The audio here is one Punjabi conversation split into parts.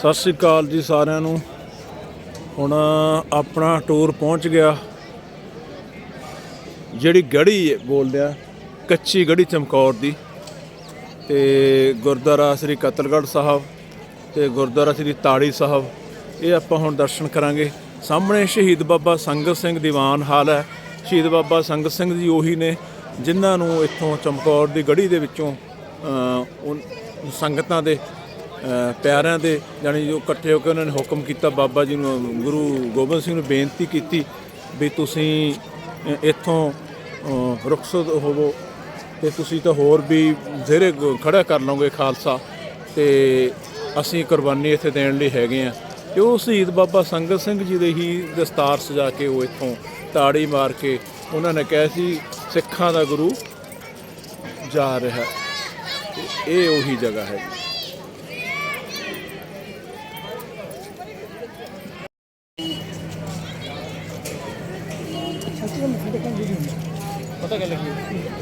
ਸਤਿ ਸ੍ਰੀ ਅਕਾਲ ਜੀ ਸਾਰਿਆਂ ਨੂੰ। ਹੁਣ ਆਪਣਾ ਟੂਰ ਪਹੁੰਚ ਗਿਆ। ਜਿਹੜੀ ਗੜੀ ਬੋਲਦੇ ਆ, ਕੱਚੀ ਗੜੀ ਚਮਕੌਰ ਦੀ। ਤੇ ਗੁਰਦੁਆਰਾ ਸ੍ਰੀ ਕਤਲਗੜ੍ਹ ਸਾਹਿਬ ਤੇ ਗੁਰਦੁਆਰਾ ਸ੍ਰੀ ਤਾੜੀ ਸਾਹਿਬ, ਇਹ ਆਪਾਂ ਹੁਣ ਦਰਸ਼ਨ ਕਰਾਂਗੇ। ਸਾਹਮਣੇ ਸ਼ਹੀਦ ਬਾਬਾ ਸੰਗਤ ਸਿੰਘ ਦੀਵਾਨ ਹਾਲ ਹੈ। ਸ਼ਹੀਦ ਬਾਬਾ ਸੰਗਤ ਸਿੰਘ ਜੀ ਉਹੀ ਨੇ, ਜਿਨ੍ਹਾਂ ਨੂੰ ਇੱਥੋਂ ਚਮਕੌਰ ਦੀ ਗੜੀ ਦੇ ਵਿੱਚੋਂ ਸੰਗਤਾਂ ਦੇ ਪਿਆਰਿਆਂ ਦੇ ਜਾਣੀ ਜੋ ਇਕੱਠੇ ਹੋ ਕੇ ਉਹਨਾਂ ਨੇ ਹੁਕਮ ਕੀਤਾ, ਬਾਬਾ ਜੀ ਨੂੰ, ਗੁਰੂ ਗੋਬਿੰਦ ਸਿੰਘ ਨੂੰ ਬੇਨਤੀ ਕੀਤੀ ਵੀ ਤੁਸੀਂ ਇੱਥੋਂ ਰੁਖਸਤ ਹੋਵੋ ਤੇ ਤੁਸੀਂ ਤਾਂ ਹੋਰ ਵੀ ਬਥੇਰੇ ਗ- ਖੜਾ ਕਰ ਲਓਗੇ ਖਾਲਸਾ ਤੇ ਅਸੀਂ ਕੁਰਬਾਨੀ ਇੱਥੇ ਦੇਣ ਲਈ ਹੈਗੇ ਆ ਤੇ ਉਹ ਸ਼ਹੀਦ ਬਾਬਾ ਸੰਗਤ ਸਿੰਘ ਜੀ ਦੇ ਹੀ ਦਸਤਾਰ ਸਜਾ ਕੇ ਉਹ ਇੱਥੋਂ ਤਾੜੀ ਮਾਰ ਕੇ ਉਹਨਾਂ ਨੇ ਕਿਹਾ ਸੀ, ਸਿੱਖਾਂ ਦਾ ਗੁਰੂ ਜਾ ਰਿਹਾ। ਇਹ ਉਹੀ ਜਗ੍ਹਾ ਹੈ।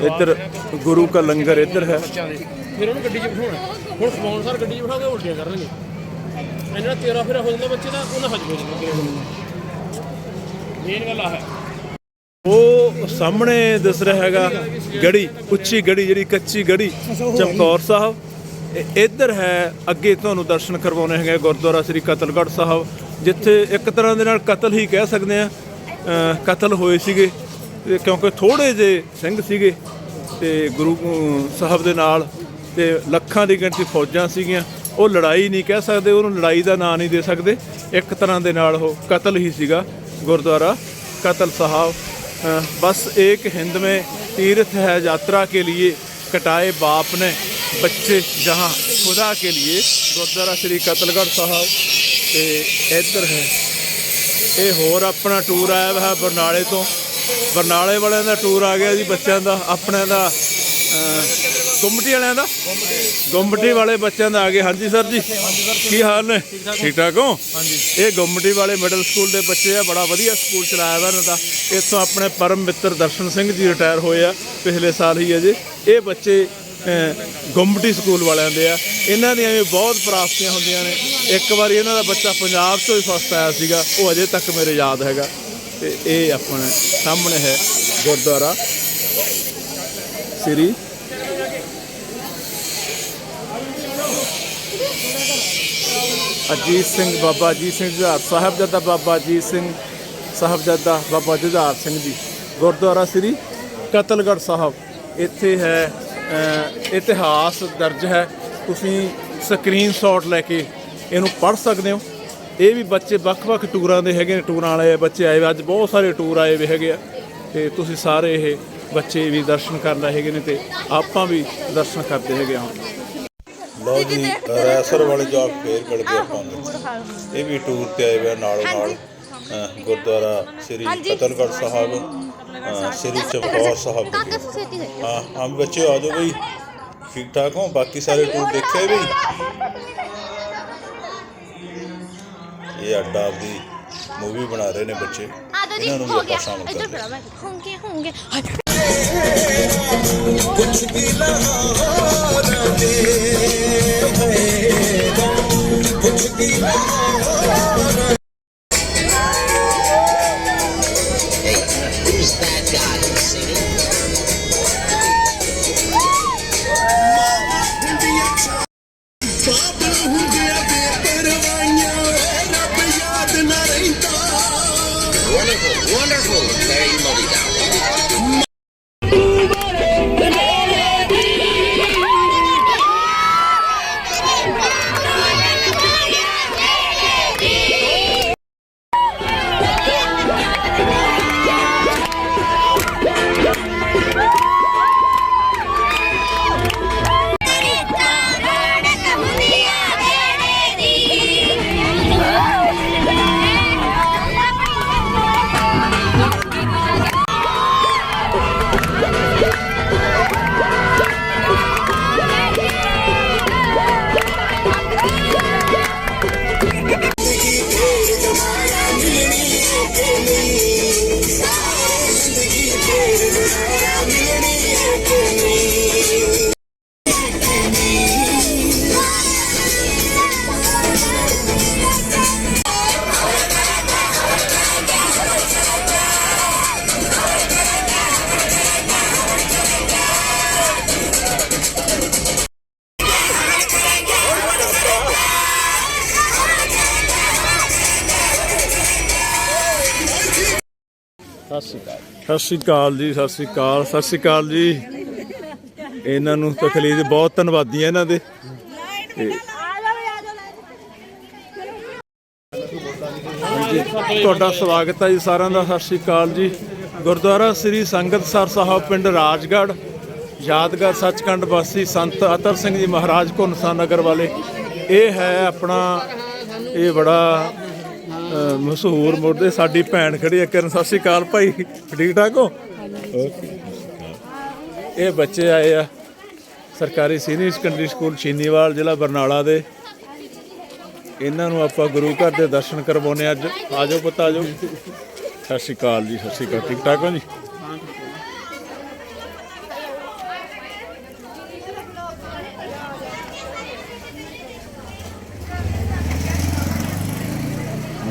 ਇੱਧਰ ਗੁਰੂ ਕਾ ਲੰਗਰ ਇੱਧਰ ਹੈ। ਫਿਰ ਉਹਨੂੰ ਗੱਡੀ 'ਚ ਬਿਠਾਉਣਾ ਹੁਣ ਸਪਾਂਸਰ ਗੱਡੀ 'ਚ ਬਿਠਾ ਕੇ ਉਲਟੀਆਂ ਕਰਨਗੇ। ਇਹਨਾਂ ਦਾ ਤੇਰਾ ਫੇਰਾ ਹੋ ਜਾਂਦਾ ਬੱਚੇ ਦਾ ਉਹਨਾਂ ਹੱਜ ਹੋ ਜਾਂਦਾ ਮੇਨ ਗੱਲ ਆ ਹੈ। ਉਹ ਸਾਹਮਣੇ ਦਿਸ ਰਿਹਾ ਹੈਗਾ ਗੜੀ ਉੱਚੀ ਗੜੀ ਜਿਹੜੀ ਕੱਚੀ ਗੜੀ ਚਮਕੌਰ ਸਾਹਿਬ। ਇੱਧਰ ਹੈ ਅੱਗੇ ਤੁਹਾਨੂੰ ਦਰਸ਼ਨ ਕਰਵਾਉਣੇ ਹੈਗੇ ਗੁਰਦੁਆਰਾ ਸ੍ਰੀ ਕਤਲਗੜ੍ਹ ਸਾਹਿਬ ਜਿੱਥੇ ਇੱਕ ਤਰ੍ਹਾਂ ਦੇ ਨਾਲ ਕਤਲ ਹੀ ਕਹਿ ਸਕਦੇ ਆ। ਕਤਲ ਹੋਏ ਸੀਗੇ। ਤੇ ਕਿਉਂਕਿ ਥੋੜੇ ਜੇ ਸਿੰਘ ਸੀਗੇ ਤੇ ਗੁਰੂ ਅਮ, ਸਾਹਿਬ ਦੇ ਨਾਲ ਤੇ ਲੱਖਾਂ ਦੀ ਗਿਣਤੀ ਫੌਜਾਂ ਸੀਗੀਆਂ ਉਹ ਲੜਾਈ ਨਹੀਂ ਕਹਿ ਸਕਦੇ ਉਹਨੂੰ ਲੜਾਈ ਦਾ ਨਾਂ ਨਹੀਂ ਦੇ ਸਕਦੇ ਇੱਕ ਤਰ੍ਹਾਂ ਦੇ ਨਾਲ ਉਹ ਕਤਲ ਹੀ ਸੀਗਾ ਗੁਰਦੁਆਰਾ कतल साहब अ, बस एक हिंद में तीर्थ है यात्रा के लिए कटाए बाप ने बच्चे जहाँ खुदा के लिए गुरुद्वारा श्री कतलगढ़ साहब ਤੇ ਇੱਧਰ ਹੈ ਇਹ ਹੋਰ ਆਪਣਾ ਟੂਰ ਆਇਆ ਵਾ ਬਰਨਾਲੇ ਤੋਂ ਬਰਨਾਲੇ ਵਾਲਿਆਂ ਦਾ ਟੂਰ ਆ ਗਿਆ ਜੀ ਬੱਚਿਆਂ ਦਾ ਆਪਣਿਆਂ ਦਾ ਗੁੰਮਟੀ ਵਾਲਿਆਂ ਦਾ? ਗੁੰਮਟੀ ਵਾਲੇ ਬੱਚਿਆਂ ਦਾ ਆ ਗਏ ਹਾਂਜੀ ਸਰ ਜੀ ਕੀ ਹਾਲ ਨੇ? ਠੀਕ ਠਾਕ ਹੋ? ਹਾਂਜੀ। ਇਹ ਗੁੰਮਟੀ ਵਾਲੇ ਮਿਡਲ ਸਕੂਲ ਦੇ ਬੱਚੇ ਆ ਬੜਾ ਵਧੀਆ ਸਕੂਲ ਚਲਾਇਆ ਵਾ ਇਹਨਾਂ ਦਾ। ਇੱਥੋਂ ਆਪਣੇ ਪਰਮ ਮਿੱਤਰ ਦਰਸ਼ਨ ਸਿੰਘ ਜੀ ਰਿਟਾਇਰ ਹੋਏ ਆ ਪਿਛਲੇ ਸਾਲ ਹੀ ਅਜੇ ਇਹ ਬੱਚੇ ਗੁੰਮਟੀ ਸਕੂਲ ਵਾਲਿਆਂ ਦੇ ਆ। ਇਹਨਾਂ ਦੀਆਂ ਵੀ ਬਹੁਤ ਪ੍ਰਾਪਤੀਆਂ ਹੁੰਦੀਆਂ ਨੇ। ਇੱਕ ਵਾਰੀ ਇਹਨਾਂ ਦਾ ਬੱਚਾ ਪੰਜਾਬ ਤੋਂ ਹੀ ਫਸਟ ਆਇਆ ਸੀਗਾ ਉਹ ਅਜੇ ਤੱਕ ਮੇਰੇ ਯਾਦ ਹੈਗਾ। ਤੇ ਇਹ ਆਪਣੇ ਸਾਹਮਣੇ ਹੈ ਗੁਰਦੁਆਰਾ ਸ੍ਰੀ ਅਜੀਤ ਸਿੰਘ ਬਾਬਾ ਅਜੀਤ ਸਿੰਘ ਜੁਝਾਰ ਸਾਹਿਬਜ਼ਾਦਾ ਬਾਬਾ ਅਜੀਤ ਸਿੰਘ ਸਾਹਿਬਜ਼ਾਦਾ ਬਾਬਾ ਜੁਝਾਰ ਸਿੰਘ ਜੀ, ਗੁਰਦੁਆਰਾ ਸ੍ਰੀ ਕਤਲਗੜ੍ਹ ਸਾਹਿਬ। ਇੱਥੇ ਹੈ ਇਤਿਹਾਸ ਦਰਜ ਹੈ। ਤੁਸੀਂ ਸਕਰੀਨਸ਼ਾਟ ਲੈ ਕੇ ਇਹਨੂੰ ਪੜ੍ਹ ਸਕਦੇ ਹੋ। ਇਹ ਵੀ ਬੱਚੇ ਵੱਖ-ਵੱਖ ਟੂਰਾਂ ਦੇ ਹੈਗੇ ਨੇ ਟੂਰਾਂ ਵਾਲੇ ਬੱਚੇ ਆਏ ਅੱਜ ਬਹੁਤ ਸਾਰੇ ਟੂਰ ਆਏ ਵੇ ਹੈਗੇ ਆ। ਤੇ ਤੁਸੀਂ ਸਾਰੇ ਇਹ ਬੱਚੇ ਵੀ ਦਰਸ਼ਨ ਕਰਨ ਰਹੇ ਹੈਗੇ ਨੇ ਤੇ ਆਪਾਂ ਵੀ ਦਰਸ਼ਨ ਕਰਦੇ ਹੈਗੇ ਹਾਂ। ਲਓ ਜੀ ਰੈਸਰ ਵਾਲੇ ਜੋਬ ਫੇਰ ਮਿਲ ਗਏ ਆਪਾਂ ਨੂੰ। ਇਹ ਵੀ ਟੂਰ ਤੇ ਆਏ ਹੋਏ ਆ ਨਾਲੋਂ ਨਾਲ ਗੁਰਦੁਆਰਾ ਸ੍ਰੀ ਕਤਲਗੜ੍ਹ ਸਾਹਿਬ ਸ੍ਰੀ ਚਮਕੌਰ ਸਾਹਿਬ ਹੈ ਹਾਂ ਹਾਂ ਬੱਚੇ ਆ ਜਾਓ ਬਈ। ਠੀਕ ਠਾਕ ਹੋ? ਬਾਕੀ ਸਾਰੇ ਟੂਰ ਦੇਖੇ ਵੀ ਇਹ ਅੱਡਾ ਆਪਦੀ ਮੂਵੀ ਬਣਾ ਰਹੇ ਨੇ ਬੱਚੇ। ਇਹਨਾਂ ਨੂੰ ਵੀ ਹੋ ਆਪਾਂ ਗਿਆ। ਸ਼ਾਮਲ ਇੱਧਰ ਕਰਦੇ ਹੋਂਗੇ ਹੋਂਗੇ? ਪਾਪਨ ਹੁੰਦਿਆ Wonderful. Very lovely down. ਸਤਿ ਸ਼੍ਰੀ ਅਕਾਲ ਜੀ, ਸਤਿ ਸ਼੍ਰੀ ਅਕਾਲ, ਸਤਿ ਸ਼੍ਰੀ ਅਕਾਲ ਜੀ। ਇਹਨਾਂ ਨੂੰ ਤਕਲੀਫ ਬਹੁਤ ਧੰਨਵਾਦੀ ਆ ਇਹਨਾਂ ਦੇ। ਤੁਹਾਡਾ ਸਵਾਗਤ ਹੈ ਜੀ ਸਾਰਿਆਂ ਦਾ, ਸਤਿ ਸ਼੍ਰੀ ਅਕਾਲ ਜੀ। ਗੁਰਦੁਆਰਾ ਸ੍ਰੀ ਸੰਗਤਸਰ ਸਾਹਿਬ ਪਿੰਡ ਰਾਜਗੜ੍ਹ, ਯਾਦਗਾਰ ਸੱਚਖੰਡ ਵਾਸੀ ਸੰਤ ਅਤਰ ਸਿੰਘ ਜੀ ਮਹਾਰਾਜ ਘੁੰਨਸਾ ਨਗਰ ਵਾਲੇ। ਇਹ ਹੈ ਆਪਣਾ, ਇਹ ਬੜਾ ਮਸ਼ਹੂਰ ਮੁਰਦੇ, ਸਾਡੀ ਭੈਣ ਖੜੀ ਹੈ, ਕਿਰਨ, ਸਤਿ ਸ਼੍ਰੀ ਅਕਾਲ ਭਾਈ। ਠੀਕ ਠਾਕ ਹੋ? ਓਕੇ। ਇਹ ਬੱਚੇ ਆਏ ਆ, ਸਰਕਾਰੀ ਸੀਨੀਅਰ ਸੈਕੰਡਰੀ ਸਕੂਲ, ਛੀਨੀਵਾਲ, ਜ਼ਿਲ੍ਹਾ ਬਰਨਾਲਾ ਦੇ। ਇਹਨਾਂ ਨੂੰ ਆਪਾਂ ਗੁਰੂ ਘਰ ਦੇ ਦਰਸ਼ਨ ਕਰਵਾਉਣੇ ਅੱਜ ਆਜੋ ਪੁੱਤ ਆਜੋ ਸਤਿ ਸ਼੍ਰੀ ਅਕਾਲ ਜੀ, ਸਤਿ ਸ਼੍ਰੀ ਅਕਾਲ। ਠੀਕ ਠਾਕ ਹੋ ਜੀ?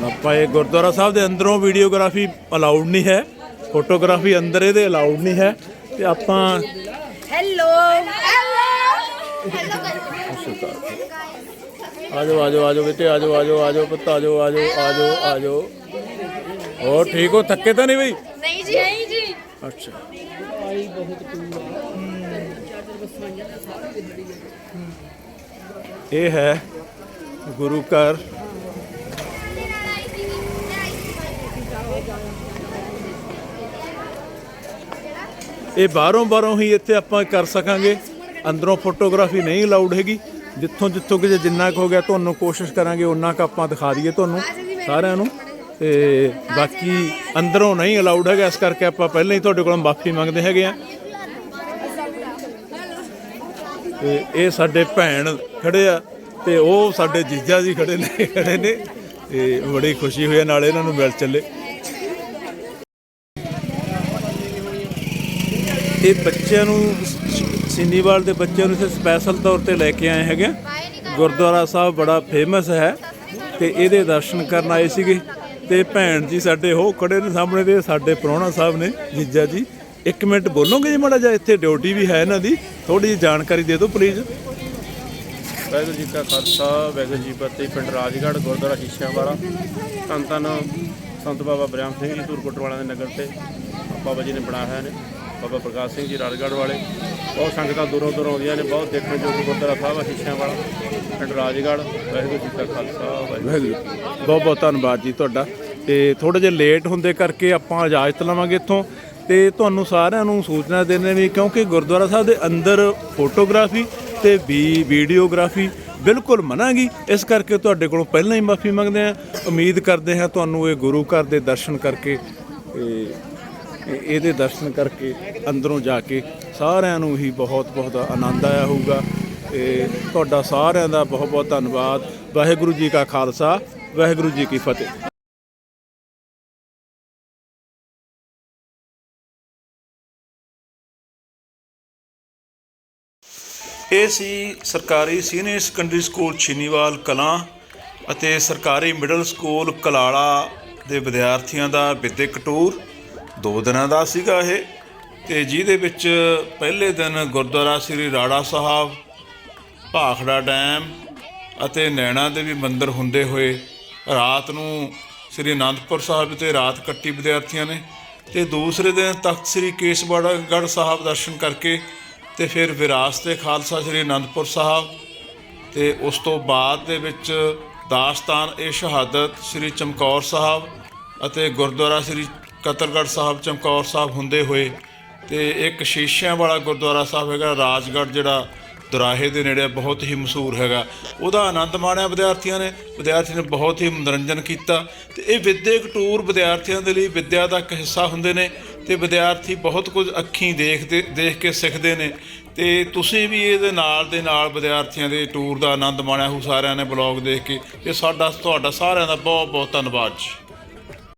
ਆਪਾਂ ਇਹ ਗੁਰਦੁਆਰਾ ਸਾਹਿਬ ਦੇ ਅੰਦਰੋਂ ਵੀਡੀਓਗ੍ਰਾਫੀ ਅਲਾਉਡ ਨਹੀਂ ਹੈ ਫੋਟੋਗ੍ਰਾਫੀ ਅੰਦਰ ਇਹਦੇ ਅਲਾਉਡ ਨਹੀਂ ਹੈ ਤੇ ਆਪਾਂ ਹੈਲੋ ਹੈਲੋ ਆਜੋ ਆਜੋ ਆਜੋ ਬੇਟੇ ਆਜੋ ਆਜੋ ਆਜੋ ਪੁੱਤ ਆਜੋ ਆਜੋ ਆਜੋ ਆਜੋ ਹੋਰ ਠੀਕ ਹੋ? ਥੱਕੇ ਤਾਂ ਨਹੀਂ ਬਈ? ਨਹੀਂ ਜੀ। ਨਹੀਂ ਜੀ। ਅੱਛਾ। ਇਹ ਹੈ ਗੁਰੂ ਘਰ ਇਹ ਬਾਹਰੋਂ ਬਾਹਰੋਂ ਹੀ ਇੱਥੇ ਆਪਾਂ ਕਰ ਸਕਾਂਗੇ। ਅੰਦਰੋਂ ਫੋਟੋਗ੍ਰਾਫੀ ਨਹੀਂ ਅਲਾਉਡ ਹੈਗੀ। ਜਿੱਥੋਂ ਜਿੱਥੋਂ ਕਿ ਜਿੰਨਾ ਕੁ ਹੋ ਗਿਆ ਤੁਹਾਨੂੰ ਕੋਸ਼ਿਸ਼ ਕਰਾਂਗੇ ਉਹਨਾਂ ਕੁ ਆਪਾਂ ਦਿਖਾ ਦਈਏ ਤੁਹਾਨੂੰ ਸਾਰਿਆਂ ਨੂੰ। ਤੇ ਬਾਕੀ ਅੰਦਰੋਂ ਨਹੀਂ ਅਲਾਉਡ ਹੈਗਾ, ਇਸ ਕਰਕੇ ਆਪਾਂ ਪਹਿਲਾਂ ਹੀ ਤੁਹਾਡੇ ਕੋਲੋਂ ਮਾਫੀ ਮੰਗਦੇ ਹੈਗੇ ਆ। ਤੇ ਇਹ ਸਾਡੇ ਭੈਣ ਖੜੇ ਆ ਤੇ ਉਹ ਸਾਡੇ ਜੀਜਾ ਜੀ ਖੜੇ ਨੇ ਖੜੇ ਨੇ। ਤੇ ਬੜੀ ਖੁਸ਼ੀ ਹੋਈ ਹੈ ਨਾਲ ਇਹਨਾਂ ਨੂੰ ਮਿਲ ਚੱਲੇ। ਇਹ ਬੱਚਿਆਂ ਨੂੰ ਸਿੰਧੀਵਾਲ ਦੇ ਬੱਚਿਆਂ ਨੂੰ ਇੱਥੇ ਸਪੈਸ਼ਲ ਤੌਰ ਤੇ ਲੈ ਕੇ ਆਏ ਹੈਗੇ ਆ। ਗੁਰਦੁਆਰਾ ਸਾਹਿਬ ਬੜਾ ਫੇਮਸ ਹੈ ਤੇ ਇਹਦੇ ਦਰਸ਼ਨ ਕਰਨ ਆਏ ਸੀਗੇ ਤੇ ਭੈਣ ਜੀ ਸਾਡੇ ਉਹ ਖੜੇ ਨੇ ਸਾਹਮਣੇ ਦੇ, ਸਾਡੇ ਪ੍ਰਾਹੁਣਾ ਸਾਹਿਬ ਨੇ, ਜੀਜਾ ਜੀ। ਇੱਕ ਮਿੰਟ ਬੋਲੋਗੇ ਜੀ ਮਾੜਾ ਜਿਹਾ, ਇੱਥੇ ਡਿਊਟੀ ਵੀ ਹੈ ਇਹਨਾਂ ਦੀ। ਥੋੜੀ ਜਿਹੀ ਜਾਣਕਾਰੀ ਦੇ ਦਿਓ ਪਲੀਜ਼ ਵਾਹਿਗੁਰੂ ਜੀ ਕਾ ਖਾਲਸਾ, ਵਾਹਿਗੁਰੂ ਜੀ ਕੀ ਫਤਿਹ, ਪਿੰਡ ਰਾਜਗੜ੍ਹ, ਗੁਰਦੁਆਰਾ ਸ਼ੀਸ਼ਿਆਂ ਵਾਲਾ ਧੰਨ ਧੰਨ ਸੰਤ ਬਾਬਾ ਬ੍ਰਹਮ ਸਿੰਘ ਜੀ ਧੂਰਕੋਟ ਵਾਲਿਆਂ ਦੇ ਨਗਰ ਤੇ। ਬਾਬਾ ਜੀ ਨੇ ਬਣਾਇਆ ਹੋਇਆ ਨੇ। ਬਾਬਾ ਪ੍ਰਕਾਸ਼ ਸਿੰਘ ਜੀ ਰਾਜਗੜ੍ਹ ਵਾਲੇ। ਬਹੁਤ ਸੰਗਤਾਂ ਦੂਰੋਂ ਦੂਰੋਂ ਆਉਂਦੀਆਂ ਨੇ, ਬਹੁਤ ਦੇਖਣ ਯੋਗ ਗੁਰਦੁਆਰਾ ਸਾਹਿਬ ਆ ਵਾਲਾ ਪਿੰਡ ਰਾਜਗੜ੍ਹ। ਵਾਹਿਗੁਰੂ ਜੀ ਕਾ ਖਾਲਸਾ, ਵਾਹਿਗੁਰੂ ਵਾਹਿਗੁਰੂ ਬਹੁਤ ਬਹੁਤ ਧੰਨਵਾਦ ਜੀ ਤੁਹਾਡਾ। ਤੇ ਥੋੜੇ ਜਿਹਾ ਲੇਟ ਹੁੰਦੇ ਕਰਕੇ ਆਪਾਂ ਇਜਾਜ਼ਤ ਲਵਾਂਗੇ ਇੱਥੋਂ। ਤੇ ਤੁਹਾਨੂੰ ਸਾਰਿਆਂ ਨੂੰ ਸੂਚਨਾ ਦੇਣੇ ਵੀ ਕਿਉਂਕਿ ਗੁਰਦੁਆਰਾ ਸਾਹਿਬ ਦੇ ਅੰਦਰ ਫੋਟੋਗ੍ਰਾਫੀ ਤੇ ਵੀ ਵੀਡੀਓਗ੍ਰਾਫੀ ਬਿਲਕੁਲ ਮਨਾਂਗੀ ਇਸ ਕਰਕੇ ਤੁਹਾਡੇ ਕੋਲੋਂ ਪਹਿਲਾਂ ਹੀ ਮਾਫੀ ਮੰਗਦੇ ਹਾਂ। ਉਮੀਦ ਕਰਦੇ ਹਾਂ ਤੁਹਾਨੂੰ ਇਹ ਗੁਰੂ ਘਰ ਦੇ ਦਰਸ਼ਨ ਕਰਕੇ, ਤੇ ਇਹਦੇ ਦਰਸ਼ਨ ਕਰਕੇ ਅੰਦਰੋਂ ਜਾ ਕੇ ਸਾਰਿਆਂ ਨੂੰ ਹੀ ਬਹੁਤ ਬਹੁਤ ਆਨੰਦ ਆਇਆ ਹੋਊਗਾ। ਤੇ ਤੁਹਾਡਾ ਸਾਰਿਆਂ ਦਾ ਬਹੁਤ ਬਹੁਤ ਧੰਨਵਾਦ। ਵਾਹਿਗੁਰੂ ਜੀ ਕਾ ਖਾਲਸਾ, ਵਾਹਿਗੁਰੂ ਜੀ ਕੀ ਫਤਿਹ। ਇਹ ਸੀ ਸਰਕਾਰੀ senior secondary school Chhiniwal Kalan ਅਤੇ ਸਰਕਾਰੀ ਮਿਡਲ ਸਕੂਲ ਕਲਾਲਾ ਦੇ ਵਿਦਿਆਰਥੀਆਂ ਦਾ ਵਿਦਿਅਕ ਟੂਰ। ਦੋ ਦਿਨਾਂ ਦਾ ਸੀਗਾ ਇਹ ਤੇ ਜਿਹਦੇ ਵਿੱਚ ਪਹਿਲੇ ਦਿਨ ਗੁਰਦੁਆਰਾ ਸ੍ਰੀ ਰਾੜਾ ਸਾਹਿਬ, ਭਾਖੜਾ ਡੈਮ ਅਤੇ ਨੈਣਾ ਦੇਵੀ ਮੰਦਿਰ ਹੁੰਦੇ ਹੋਏ ਰਾਤ ਨੂੰ ਸ੍ਰੀ ਅਨੰਦਪੁਰ ਸਾਹਿਬ ਤੇ ਰਾਤ ਕੱਟੀ ਵਿਦਿਆਰਥੀਆਂ ਨੇ ਤੇ ਦੂਸਰੇ ਦਿਨ ਤਖਤ ਸ੍ਰੀ ਕੇਸਗੜ੍ਹ ਸਾਹਿਬ ਦਰਸ਼ਨ ਕਰਕੇ ਤੇ ਫਿਰ ਵਿਰਾਸਤੇ ਖਾਲਸਾ ਸ੍ਰੀ ਅਨੰਦਪੁਰ ਸਾਹਿਬ ਤੇ ਉਸ ਤੋਂ ਬਾਅਦ ਦੇ ਵਿੱਚ ਦਾਸਤਾਨ ਇਹ ਸ਼ਹਾਦਤ ਸ੍ਰੀ ਚਮਕੌਰ ਸਾਹਿਬ ਅਤੇ ਗੁਰਦੁਆਰਾ ਸ੍ਰੀ ਕਤਰਗੜ੍ਹ ਸਾਹਿਬ, ਚਮਕੌਰ ਸਾਹਿਬ ਹੁੰਦੇ ਹੋਏ ਤੇ ਇੱਕ ਸ਼ੀਸ਼ਿਆਂ ਵਾਲਾ ਗੁਰਦੁਆਰਾ ਸਾਹਿਬ ਹੈਗਾ, ਰਾਜਗੜ੍ਹ ਜਿਹੜਾ ਦੁਰਾਹੇ ਦੇ ਨੇੜੇ ਬਹੁਤ ਹੀ ਮਸ਼ਹੂਰ ਹੈਗਾ। ਉਹਦਾ ਆਨੰਦ ਮਾਣਿਆ ਵਿਦਿਆਰਥੀਆਂ ਨੇ, ਵਿਦਿਆਰਥੀ ਨੇ ਬਹੁਤ ਹੀ ਮਨੋਰੰਜਨ ਕੀਤਾ ਤੇ ਇਹ ਵਿਦਿਅਕ ਟੂਰ ਵਿਦਿਆਰਥੀਆਂ ਦੇ ਲਈ ਵਿੱਦਿਆ ਦਾ ਇੱਕ ਹਿੱਸਾ ਹੁੰਦੇ ਨੇ ਤੇ ਵਿਦਿਆਰਥੀ ਬਹੁਤ ਕੁਝ ਅੱਖੀਂ ਦੇਖਦੇ, ਦੇਖ ਕੇ ਸਿੱਖਦੇ ਨੇ। ਤੇ ਤੁਸੀਂ ਵੀ ਇਹਦੇ ਨਾਲ ਦੇ ਨਾਲ ਵਿਦਿਆਰਥੀਆਂ ਦੇ ਟੂਰ ਦਾ ਆਨੰਦ ਮਾਣਿਆ ਹੋ ਸਾਰਿਆਂ ਨੇ ਬਲੌਗ ਦੇਖ ਕੇ। ਤੇ ਸਾਡਾ, ਤੁਹਾਡਾ ਸਾਰਿਆਂ ਦਾ ਬਹੁਤ ਬਹੁਤ ਧੰਨਵਾਦ ਜੀ।